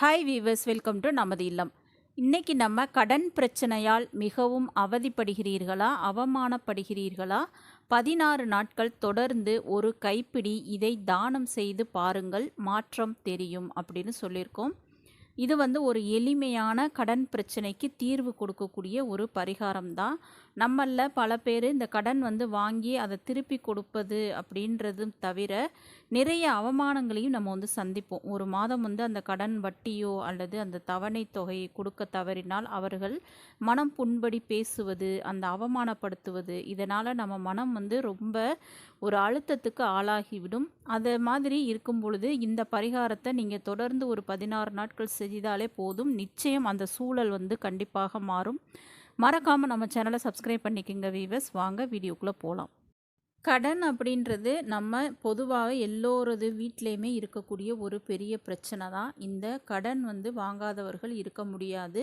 Hi viewers welcome to நமது இல்லம். இன்றைக்கி நம்ம கடன் பிரச்சனையால் மிகவும் அவதிப்படுகிறீர்களா அவமானப்படுகிறீர்களா? பதினாறு நாட்கள் தொடர்ந்து ஒரு கைப்பிடி இதை தானம் செய்து பாருங்கள் மாற்றம் தெரியும் அப்படின்னு சொல்லியிருக்கோம். இது வந்து ஒரு எளிமையான கடன் பிரச்சனைக்கு தீர்வு கொடுக்கக்கூடிய ஒரு பரிகாரம் தான் நம்மளில் பல பேர் இந்த கடன் வந்து வாங்கி அதை திருப்பி கொடுப்பது அப்படின்றதும் தவிர நிறைய அவமானங்களையும் நம்ம வந்து சந்திப்போம். ஒரு மாதம் வந்து அந்த கடன் வட்டியோ அல்லது அந்த தவணை தொகையை கொடுக்க தவறினால் அவர்கள் மனம் புண்படி பேசுவது அந்த அவமானப்படுத்துவது இதனால் நம்ம மனம் வந்து ரொம்ப ஒரு அழுத்தத்துக்கு ஆளாகிவிடும். அது மாதிரி இருக்கும் பொழுது இந்த பரிகாரத்தை நீங்கள் தொடர்ந்து ஒரு பதினாறு நாட்கள் செய்தாலே போதும். நிச்சயம் அந்த சூழல் வந்து கண்டிப்பாக மாறும். மறக்காமல் நம்ம சேனலை சப்ஸ்கிரைப் பண்ணிக்கோங்க வீவர்ஸ் வாங்க வீடியோக்குள்ளே போகலாம் கடன் அப்படின்றது நம்ம பொதுவாக எல்லோரது வீட்லேயுமே இருக்கக்கூடிய ஒரு பெரிய பிரச்சனை தான். இந்த கடன் வந்து வாங்காதவர்கள் இருக்க முடியாது.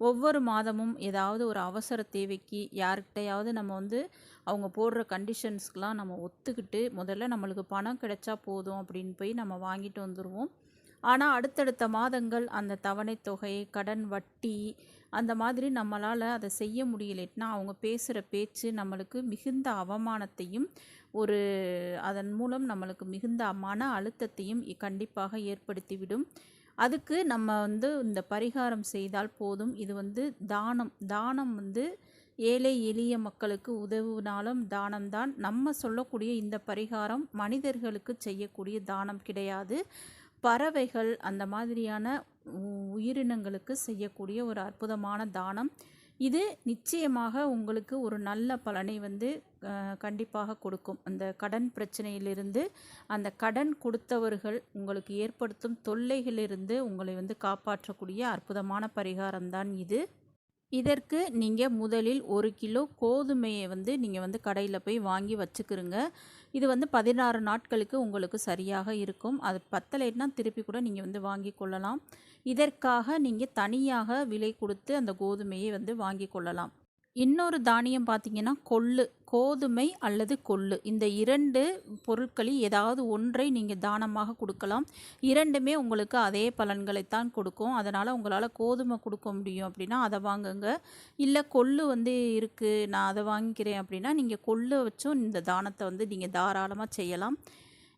ஒவ்வொரு மாதமும் ஏதாவது ஒரு அவசர தேவைக்கு யார்கிட்டையாவது நம்ம வந்து அவங்க போடுற கண்டிஷன்ஸ்க்கெலாம் நம்ம ஒத்துக்கிட்டு முதல்ல நம்மளுக்கு பணம் கிடைச்சா போதும் அப்படின்னு போய் நம்ம வாங்கிட்டு வந்துடுவோம் ஆனால் அடுத்தடுத்த மாதங்கள் அந்த தவணை தொகை கடன் வட்டி அந்த மாதிரி நம்மளால் அதை செய்ய முடியலைன்னா அவங்க பேசுகிற பேச்சு நம்மளுக்கு மிகுந்த அவமானத்தையும் ஒரு அதன் மூலம் நம்மளுக்கு மிகுந்த மன அழுத்தத்தையும் கண்டிப்பாக ஏற்படுத்திவிடும். அதுக்கு நம்ம வந்து இந்த பரிகாரம் செய்தால் போதும். இது வந்து தானம். தானம் வந்து ஏழை எளிய மக்களுக்கு உதவுனாலும் தானம்தான். நம்ம சொல்லக்கூடிய இந்த பரிகாரம் மனிதர்களுக்கு செய்யக்கூடிய தானம் கிடையாது. பறவைகள் அந்த மாதிரியான உயிரினங்களுக்கு செய்யக்கூடிய ஒரு அற்புதமான தானம். இது நிச்சயமாக உங்களுக்கு ஒரு நல்ல பலனை வந்து கண்டிப்பாக கொடுக்கும். அந்த கடன் பிரச்சனையிலிருந்து அந்த கடன் கொடுத்தவர்கள் உங்களுக்கு ஏற்படுத்தும் தொல்லைகளிலிருந்து உங்களை வந்து காப்பாற்றக்கூடிய அற்புதமான பரிகாரம்தான் இது. இதற்கு நீங்கள் முதலில் ஒரு கிலோ கோதுமையை வந்து நீங்கள் வந்து கடையில் போய் வாங்கி வச்சுக்கிறங்க இது வந்து பதினாறு நாட்களுக்கு உங்களுக்கு சரியாக இருக்கும். அது பத்தலைன்னா திருப்பி கூட நீங்கள் வந்து வாங்கி கொள்ளலாம். இதற்காக நீங்கள் தனியாக விலை கொடுத்து அந்த கோதுமையை வந்து வாங்கி கொள்ளலாம். இன்னொரு தானியம் பார்த்தீங்கன்னா கொள்ளு கோதுமை அல்லது கொள்ளு. இந்த இரண்டு பொருட்களில் ஏதாவது ஒன்றை நீங்கள் தானமாக கொடுக்கலாம். இரண்டுமே உங்களுக்கு அதே பலன்களைத்தான் கொடுக்கும். அதனால் உங்களால் கோதுமை கொடுக்க முடியும் அப்படின்னா அதை வாங்குங்க. இல்லை கொள்ளு வந்து இருக்குது நான் அதை வாங்கிக்கிறேன் அப்படின்னா நீங்கள் கொள்ளு வச்சும் இந்த தானத்தை வந்து நீங்கள் தாராளமாக செய்யலாம்.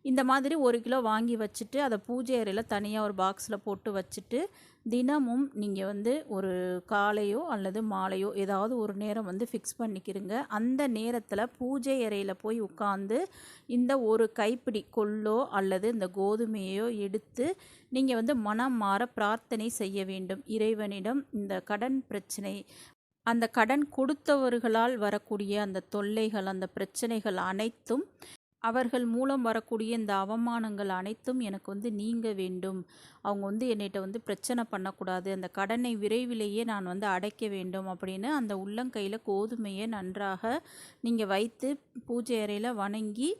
இந்த மாதிரி ஒரு கிலோ வாங்கி வச்சுட்டு அதை பூஜை அறையில் தனியாக ஒரு பாக்ஸில் போட்டு வச்சுட்டு தினமும் நீங்கள் வந்து ஒரு காலையோ அல்லது மாலையோ ஏதாவது ஒரு நேரம் வந்து ஃபிக்ஸ் பண்ணிக்கிறங்க அந்த நேரத்தில் பூஜை அறையில் போய் உட்காந்து இந்த ஒரு கைப்பிடி கொள்ளோ அல்லது இந்த கோதுமையோ எடுத்து நீங்கள் வந்து மனம் மாற பிரார்த்தனை செய்ய வேண்டும். இறைவனிடம் இந்த கடன் பிரச்சனை அந்த கடன் கொடுத்தவர்களால் வரக்கூடிய அந்த தொல்லைகள் அந்த பிரச்சனைகள் அனைத்தும் அவர்கள் மூலம் வரக்கூடிய இந்த அவமானங்கள் அனைத்தும் எனக்கு வந்து நீங்க வேண்டும். அவங்க வந்து என்னிட்ட வந்து பிரச்சனை பண்ணக்கூடாது. அந்த கடனை விரைவிலேயே நான் வந்து அடைக்க வேண்டும் அப்படின்னு அந்த உள்ளங்கையில் கோதுமையை நன்றாக நீங்கள் வைத்து பூஜை அறையில் வணங்கி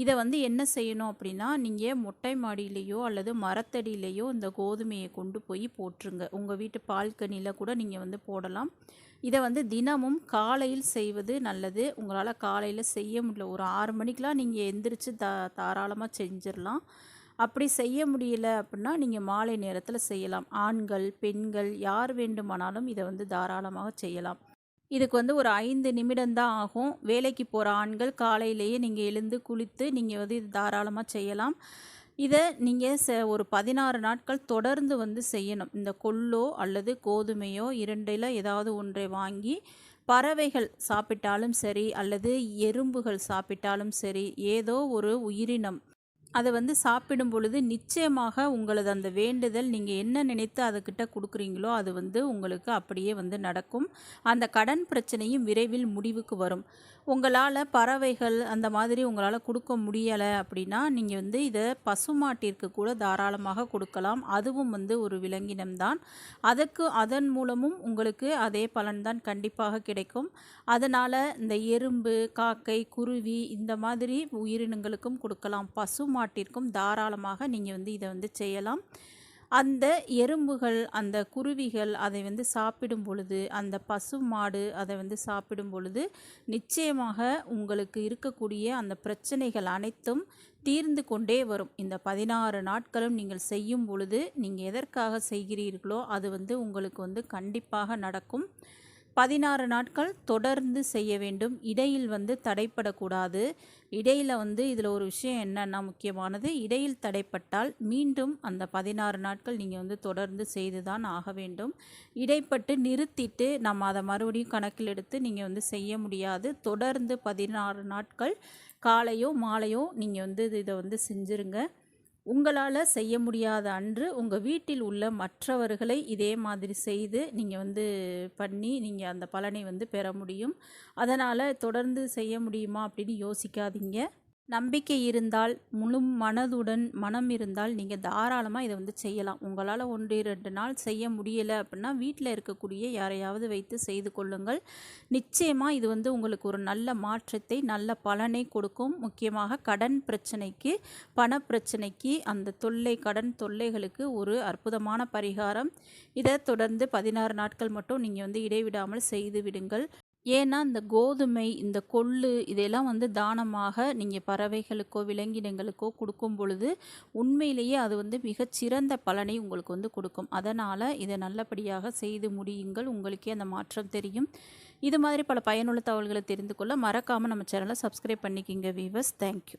இதை வந்து என்ன செய்யணும் அப்படின்னா நீங்கள் மொட்டை மாடியிலேயோ அல்லது மரத்தடியிலேயோ இந்த கோதுமையை கொண்டு போய் போட்டுருங்க உங்கள் வீட்டு பால்கனியில் கூட நீங்கள் வந்து போடலாம். இதை வந்து தினமும் காலையில் செய்வது நல்லது. உங்களால் காலையில் செய்ய முடியல. ஒரு ஆறு மணிக்கெலாம் நீங்கள் எந்திரிச்சு த தாராளமாக செஞ்சிடலாம். அப்படி செய்ய முடியல அப்படின்னா நீங்கள் மாலை நேரத்தில் செய்யலாம். ஆண்கள் பெண்கள் யார் வேண்டுமானாலும் இதை வந்து தாராளமாக செய்யலாம். இதுக்கு வந்து ஒரு ஐந்து நிமிடம்தான் ஆகும். வேலைக்கு போகிற ஆண்கள் காலையிலேயே நீங்கள் எழுந்து குளித்து நீங்கள் வந்து இது தாராளமாக செய்யலாம். இதை நீங்கள் ச ஒரு பதினாறு நாட்கள் தொடர்ந்து வந்து செய்யணும். இந்த கொள்ளோ அல்லது கோதுமையோ இரண்டில் ஏதாவது ஒன்றை வாங்கி பறவைகள் சாப்பிட்டாலும் சரி அல்லது எறும்புகள் சாப்பிட்டாலும் சரி ஏதோ ஒரு உயிரினம் அதை வந்து சாப்பிடும் பொழுது நிச்சயமாக உங்களது அந்த வேண்டுதல் நீங்கள் என்ன நினைத்து அதுக்கிட்ட கொடுக்குறீங்களோ அது வந்து உங்களுக்கு அப்படியே வந்து நடக்கும். அந்த கடன் பிரச்சனையும் விரைவில் முடிவுக்கு வரும். உங்களால் பறவைகள் அந்த மாதிரி உங்களால் கொடுக்க முடியலை அப்படின்னா நீங்கள் வந்து இதை பசுமாட்டிற்கு கூட தாராளமாக கொடுக்கலாம். அதுவும் வந்து ஒரு விலங்கினம்தான் அதற்கு அதன் மூலமும் உங்களுக்கு அதே பலன்தான் கண்டிப்பாக கிடைக்கும். அதனால் இந்த எறும்பு காக்கை குருவி இந்த மாதிரி உயிரினங்களுக்கும் கொடுக்கலாம். பசுமாட்டிற்கும் தாராளமாக நீங்கள் வந்து இதை வந்து செய்யலாம். அந்த எறும்புகள் அந்த குருவிகள் அதை வந்து சாப்பிடும் பொழுது அந்த பசு மாடு அதை வந்து சாப்பிடும் பொழுது நிச்சயமாக உங்களுக்கு இருக்கக்கூடிய அந்த பிரச்சனைகள் அனைத்தும் தீர்ந்து கொண்டே வரும். இந்த பதினாறு நாட்களும் நீங்கள் செய்யும் பொழுது நீங்கள் எதற்காக செய்கிறீர்களோ அது வந்து உங்களுக்கு வந்து கண்டிப்பாக நடக்கும். பதினாறு நாட்கள் தொடர்ந்து செய்ய வேண்டும். இடையில் வந்து தடைப்படக்கூடாது. இடையில் வந்து இதில் ஒரு விஷயம் என்னென்னா முக்கியமானது. இடையில் தடைப்பட்டால் மீண்டும் அந்த பதினாறு நாட்கள் நீங்கள் வந்து தொடர்ந்து செய்து தான் ஆக வேண்டும். இடைப்பட்டு நிறுத்திட்டு நம்ம அதை மறுபடியும் கணக்கில் எடுத்து நீங்கள் வந்து செய்ய முடியாது. தொடர்ந்து பதினாறு நாட்கள் காலையோ மாலையோ நீங்கள் வந்து இதை வந்து செஞ்சுருங்க. உங்களால் செய்ய முடியாத அன்று உங்கள் வீட்டில் உள்ள மற்றவர்களை இதே மாதிரி செய்து நீங்கள் வந்து பண்ணி நீங்கள் அந்த பலனை வந்து பெற முடியும். அதனால் தொடர்ந்து செய்ய முடியுமா அப்படின்னு யோசிக்காதீங்க. நம்பிக்கை இருந்தால் முழு மனதுடன் மனம் இருந்தால் நீங்கள் தாராளமாக இதை வந்து செய்யலாம். உங்களால் ஒன்று ரெண்டு நாள் செய்ய முடியலை அப்படின்னா வீட்டில் இருக்கக்கூடிய யாரையாவது வைத்து செய்து கொள்ளுங்கள். நிச்சயமாக இது வந்து உங்களுக்கு ஒரு நல்ல மாற்றத்தை நல்ல பலனை கொடுக்கும். முக்கியமாக கடன் பிரச்சனைக்கு பண பிரச்சனைக்கு அந்த தொல்லை கடன் தொல்லைகளுக்கு ஒரு அற்புதமான பரிகாரம். இதை தொடர்ந்து பதினாறு நாட்கள் மட்டும் நீங்கள் வந்து இடைவிடாமல் செய்து விடுங்கள். ஏன்னா இந்த கோதுமை இந்த கொள்ளு இதெல்லாம் வந்து தானமாக நீங்கள் பறவைகளுக்கோ விலங்கினங்களுக்கோ கொடுக்கும் பொழுது உண்மையிலேயே அது வந்து மிகச்சிறந்த பலனை உங்களுக்கு வந்து கொடுக்கும். அதனால் இதை நல்லபடியாக செய்து முடியுங்கள். உங்களுக்கே அந்த மாற்றம் தெரியும். இது மாதிரி பல பயனுள்ள தகவல்களை தெரிந்து கொள்ள மறக்காமல் நம்ம சேனலை சப்ஸ்கிரைப் பண்ணிக்கிங்க வீவர்ஸ் தேங்க்யூ